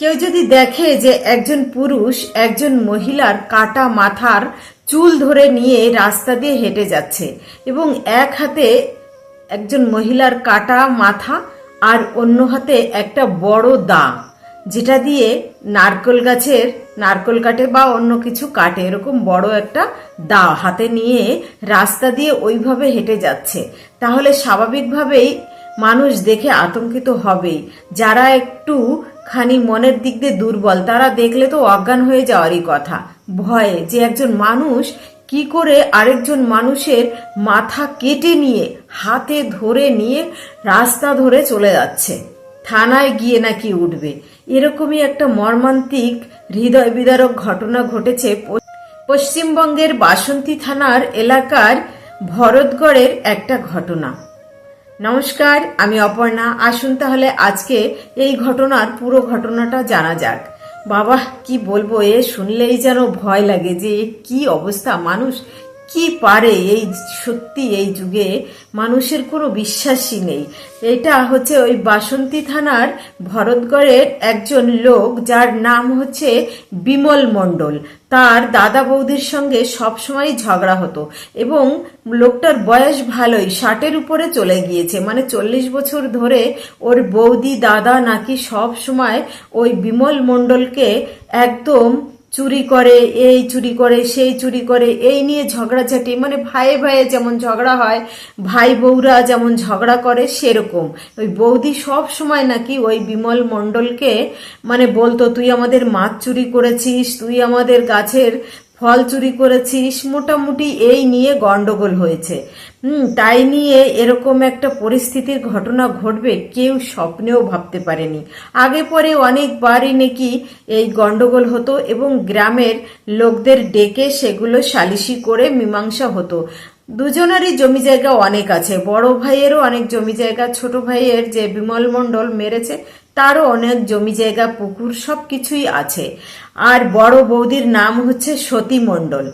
কেউ যদি দেখে যে একজন পুরুষ একজন মহিলার কাটা মাথার চুল ধরে নিয়ে রাস্তা দিয়ে হেঁটে যাচ্ছে এবং এক হাতে একজন মহিলার কাটা মাথা আর অন্য হাতে একটা বড় দা, যেটা দিয়ে নারকেল গাছের, নারকেল কাটে বা অন্য কিছু কাটে এরকম বড় একটা দা হাতে নিয়ে রাস্তা দিয়ে ওইভাবে হেঁটে যাচ্ছে। তাহলে স্বাভাবিকভাবেই মানুষ দেখে আতঙ্কিত হবেই। যারা একটু খানি মনের দিক দিয়ে দুর্বল, তারা দেখলে তো অজ্ঞান হয়ে যাওয়ারই কথা। ভয়ে যে একজন মানুষ কি করে আরেকজন মানুষের মাথা কেটে নিয়ে, হাতে ধরে নিয়ে রাস্তা ধরে চলে যাচ্ছে, থানায় গিয়ে নাকি উঠবে। এরকমই একটা মর্মান্তিক হৃদয় বিদারক ঘটনা ঘটেছে পশ্চিমবঙ্গের বাসন্তী থানার এলাকার ভরতগড়ের একটা ঘটনা। নমস্কার, আমি অপর্ণা। আসুন তাহলে আজকে এই ঘটনার পুরো ঘটনাটা জানা যাক। বাবা কি বলব এ? শুনলেই যেন ভয় লাগে যে কি অবস্থা? মানুষ কি পারে এই সত্যি এই যুগে? মানুষের কোনো বিশ্বাসই নেই। এটা হচ্ছে ওই বাসন্তী থানার ভরতগড়ের একজন লোক যার নাম হচ্ছে বিমল মণ্ডল। তার দাদা বৌদির সঙ্গে সবসময় ঝগড়া হতো এবং লোকটার বয়স ভালোই, ষাটের উপরে চলে গিয়েছে। মানে চল্লিশ বছর ধরে ওর বৌদি, দাদা নাকি সব সময় ওই বিমল মণ্ডলকে একদম চুরি করে, এই চুরি করে, সেই চুরি করে, এই নিয়ে ঝগড়াঝাটি। মানে ভাই ভাইয়ে যেমন ঝগড়া হয়, ভাই বউরা যেমন ঝগড়া করে, সেরকম। ওই বৌদি সব সময় নাকি ওই বিমল মণ্ডলকে মানে বলতো, তুই আমাদের মাছ চুরি করেছিস, তুই আমাদের গাছের ফল চুরি করেছিস, মোটামুটি এই নিয়ে গন্ডগোল হয়েছে। হুম, তাই নিয়ে এরকম একটা পরিস্থিতির ঘটনা ঘটবে কেউ স্বপ্নেও ভাবতে পারেনি। আগে পরে অনেকবারই নাকি এই গন্ডগোল হতো এবং গ্রামের লোকদের ডেকে সেগুলো সালিশি করে মীমাংসা হতো। দুজনেরই জমি জায়গা অনেক আছে, বড় ভাইয়েরও অনেক জমি জায়গা, ছোট ভাইয়ের যে বিমল মণ্ডল মেরেছে তারও অনেক জমি জায়গা, পুকুর সব কিছুই আছে। আর বড় বৌদির নাম হচ্ছে সতী মণ্ডল।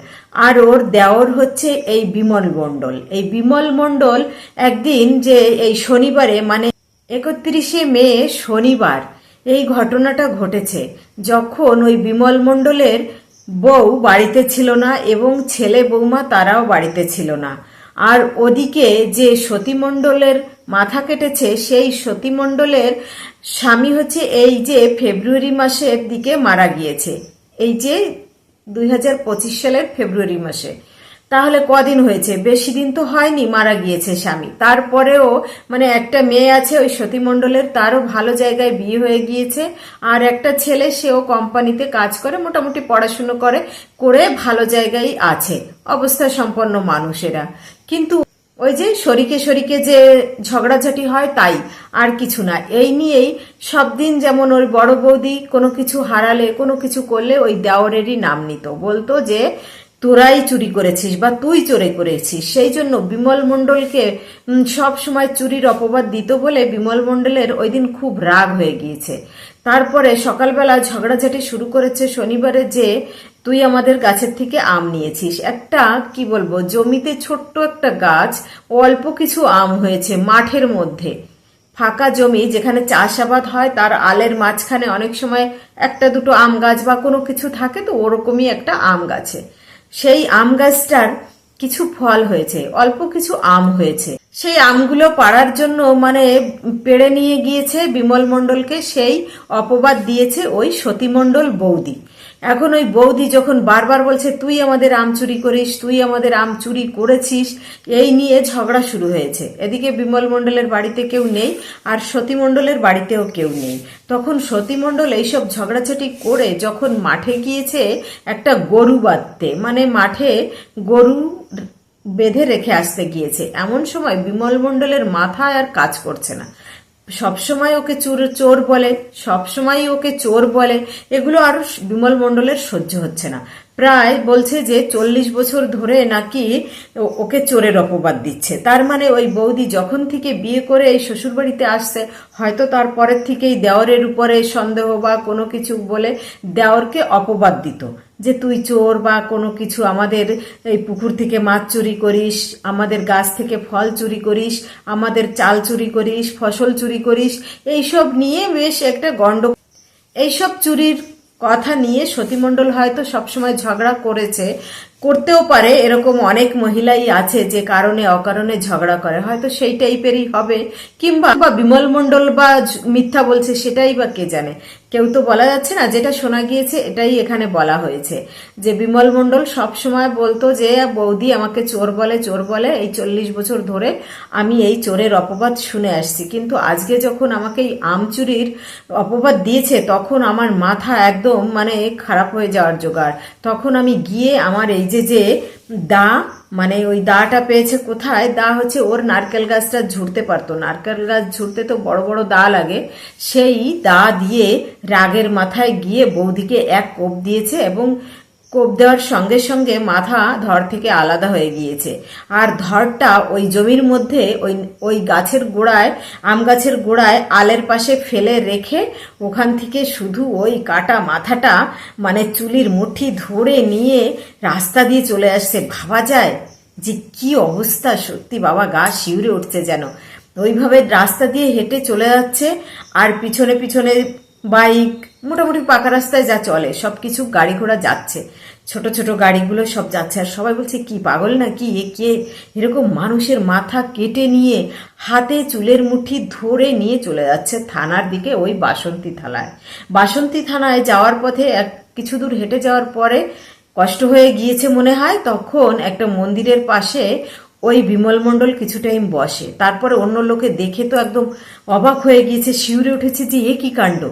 আর ওর দেওর হচ্ছে এই বিমল মণ্ডল। এই বিমল মণ্ডল একদিন যে এই শনিবারে মানে একত্রিশে মে, শনিবার, এই ঘটনাটা ঘটেছে। যখন ওই বিমল মণ্ডলের বউ বাড়িতে ছিল না এবং ছেলে বৌমা তারাও বাড়িতে ছিল না। আর ওদিকে যে সতীমণ্ডলের মাথা কেটেছে সেই সতীমণ্ডলের স্বামী হচ্ছে এই যে ফেব্রুয়ারি মাসের দিকে মারা গিয়েছে। এই যে দুই হাজার পঁচিশ সালের ফেব্রুয়ারি মাসে। তাহলে কদিন হয়েছে? বেশি দিন তো হয়নি মারা গিয়েছে স্বামী। তারপরেও মানে একটা মেয়ে আছে ওই সতীমণ্ডলের, তারও ভালো জায়গায় বিয়ে হয়ে গিয়েছে। আর একটা ছেলে, সেও কোম্পানিতে কাজ করে, মোটামুটি পড়াশুনো করে করে ভালো জায়গায় আছে। অবস্থা সম্পন্ন মানুষেরা। কিন্তু ওই যে শরিকে শরিকে যে ঝগড়াঝাটি হয় তাই, আর কিছু না। এই নিয়েই সব দিন যেমন ওই বড় বৌদি কোনো কিছু হারালে, কোনো কিছু করলে ওই দেওরেরই নাম নিত। বলতো যে, তোরাই চুরি করেছিস বা তুই চোরে করেছিস। সেই জন্য বিমল মণ্ডলকে সব সময় চুরির অপবাদ দিত বলে বিমল মণ্ডলের ওই দিন খুব রাগ হয়ে গিয়েছে। তারপরে সকালবেলা ঝগড়াঝাটি শুরু করেছে শনিবারে যে তুই আমাদের গাছের থেকে আম নিয়েছিস। একটা, কি বলব, জমিতে ছোট্ট একটা গাছ, অল্প কিছু আম হয়েছে মাঠের মধ্যে। ফাঁকা জমি যেখানে চাষাবাদ হয়, তার আলের মাঝখানে অনেক সময় একটা দুটো আম গাছ বা কোনো কিছু থাকে তো ওরকমই একটা আম গাছে। সেই আম গাছটার কিছু ফল হয়েছে, অল্প কিছু আম হয়েছে। সেই আমগুলো পাড়ার জন্য মানে পেড়ে নিয়ে গিয়েছে বিমল মণ্ডলকে, সেই অপবাদ দিয়েছে ওই সতীমণ্ডল বৌদি। এখন ওই বৌদি যখন বারবার বলছে, তুই আমাদের আম চুরি করিস, তুই আমাদের আম চুরি করেছিস এই নিয়ে ঝগড়া শুরু হয়েছে। এদিকে বিমল মণ্ডলের বাড়িতে কেউ নেই আর সতী মণ্ডলের বাড়িতেও কেউ নেই। তখন সতী মণ্ডল এইসব ঝগড়াঝাটি করে যখন মাঠে গিয়েছে একটা গরু বাঁধতে মানে মাঠে গরু বেঁধে রেখে আসতে গিয়েছে। এমন সময় বিমল মণ্ডলের মাথায় আর কাজ করছে না। সবসময় ওকে চোর চোর বলে সবসময় ওকে চোর বলে। এগুলো আর বিমল মণ্ডলের সহ্য হচ্ছে না। প্রায় বলছে যে চল্লিশ বছর ধরে নাকি ওকে চোরের অপবাদ দিচ্ছে। তার মানে ওই বৌদি যখন থেকে বিয়ে করে এই শ্বশুরবাড়িতে আসছে, হয়তো তারপরের থেকেই দেওরের উপরে সন্দেহ বা কোনো কিছু বলে দেওরকে অপবাদ দিত। যে তুই চোর বা কোনো কিছু আমাদের এই পুকুর থেকে মাছ চুরি করিস, আমাদের গাছ থেকে ফল চুরি করিস, আমাদের চাল চুরি করিস, ফসল চুরি করিস, এইসব নিয়ে বেশ একটা গন্ড এইসব চুরির কথা নিয়ে সতীমণ্ডল হয়তো সবসময় ঝগড়া করেছে। করতেও পারে, এরকম অনেক মহিলাই আছে যে কারণে অকারণে ঝগড়া করে। হয়তো সেই টাইপেরই হবে, কিংবা বা বিমল মণ্ডল বা মিথ্যা বলছে সেটাই বা কে জানে। কেউ তো বলা যাচ্ছে না, যেটা শোনা গিয়েছে এটাই এখানে বলা হয়েছে। যে বিমল মণ্ডল সবসময় বলতো যে, বৌদি, আমাকে চোর বলে চোর বলে, এই চল্লিশ বছর ধরে আমি এই চোরের অপবাদ শুনে আসছি। কিন্তু আজকে যখন আমাকে এই আম চুরির অপবাদ দিয়েছে, তখন আমার মাথা একদম মানে খারাপ হয়ে যাওয়ার জোগাড়। তখন আমি গিয়ে আমার এই যে যে দা মানে ওই দাটা পেয়েছে কোথায়? দা হচ্ছে ওর নারকেল গাছটা ঝুড়তে পারতো। নারকেল গাছ ঝুড়তে তো বড় বড় দা লাগে। সেই দা দিয়ে রাগের মাথায় গিয়ে বৌদিকে এক কোপ দিয়েছে এবং কোপ দেওয়ার সঙ্গে সঙ্গে মাথা ধর থেকে আলাদা হয়ে গিয়েছে। আর ধরটা ওই জমির মধ্যে, ওই ওই গাছের গোড়ায়, আম গাছের গোড়ায় আলের পাশে ফেলে রেখে ওখান থেকে শুধু ওই কাটা মাথাটা মানে চুলির মুঠি ধরে নিয়ে রাস্তা দিয়ে চলে আসছে। ভাবা যায় যে কি অবস্থা, সত্যি বাবা গা শিউরে উঠছে যেন। ওইভাবে রাস্তা দিয়ে হেঁটে চলে যাচ্ছে, আর পিছনে পিছনে বাইক, মোটামুটি পাকা রাস্তায় যা চলে সব কিছু গাড়ি ঘোড়া যাচ্ছে। ছোট ছোট গাড়িগুলো সব যাচ্ছে, আর সবাই বলছে, কি পাগল না, কি এ কে? এরকম মানুষের মাথা কেটে নিয়ে, হাতে চুলের মুঠি ধরে নিয়ে চলে যাচ্ছে থানার দিকে ওই বাসন্তী থানায়। বাসন্তী থানায় যাওয়ার পথে এক, কিছু দূর হেঁটে যাওয়ার পরে কষ্ট হয়ে গিয়েছে মনে হয়, তখন একটা মন্দিরের পাশে ওই বিমল মণ্ডল কিছু টাইম বসে। তারপরে অন্য লোকে দেখে তো একদম অবাক হয়ে গিয়েছে, শিউরে উঠেছে যে, এ কি কাণ্ড?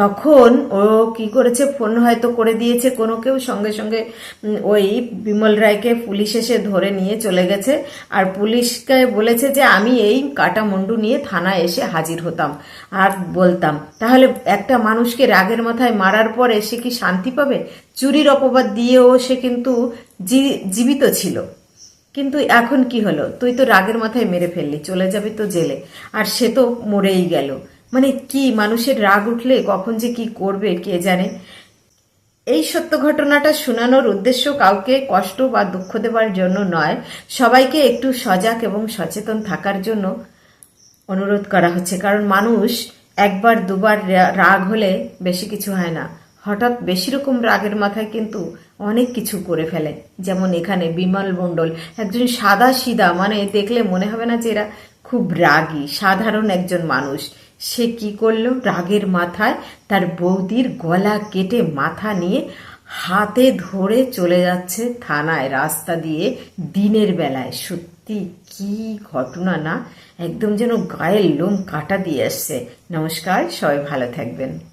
তখন ও কি করেছে, ফোন হয়তো করে দিয়েছে কোনো কেউ। সঙ্গে সঙ্গে ওই বিমল রায়কে পুলিশ এসে ধরে নিয়ে চলে গেছে। আর পুলিশকে বলেছে যে, আমি এই কাটা মুন্ডু নিয়ে থানায় এসে হাজির হতাম আর বলতাম। তাহলে একটা মানুষকে রাগের মাথায় মারার পরে সে কি শান্তি পাবে? চুরির অপবাদ দিয়েও সে কিন্তু জীবিত ছিল। কিন্তু এখন কি হলো? তুই তো রাগের মাথায় মেরে ফেললি, চলে যাবে তো জেলে। আর সে তো মরেই গেল। মানে কি মানুষের রাগ উঠলে, কখন যে কি করবে, কে জানে? এই সত্য ঘটনাটা শোনানোর উদ্দেশ্য কাউকে কষ্ট বা দুঃখ দেওয়ার জন্য নয়। সবাইকে একটু সজাগ এবং সচেতন থাকার জন্য অনুরোধ করা হচ্ছে। কারণ মানুষ একবার, দুবার রাগ হলে বেশি কিছু হয় না। হঠাৎ বেশি রকম রাগের মাথায় কিন্তু অনেক কিছু করে ফেলে। যেমন এখানে বিমল মণ্ডল, একজন সাদা সিদা মানে দেখলে মনে হবে না যে এরা খুব রাগী, সাধারণ একজন মানুষ। সে কি করল? রাগের মাথায় তার বৌদির গলা কেটে মাথা নিয়ে হাতে ধরে চলে যাচ্ছে থানায় রাস্তা দিয়ে দিনের বেলায়। সত্যি কি ঘটনা না? একদম যেন গায়ের লোম কাটা দিয়ে আসছে। নমস্কার, সবাই ভালো থাকবেন।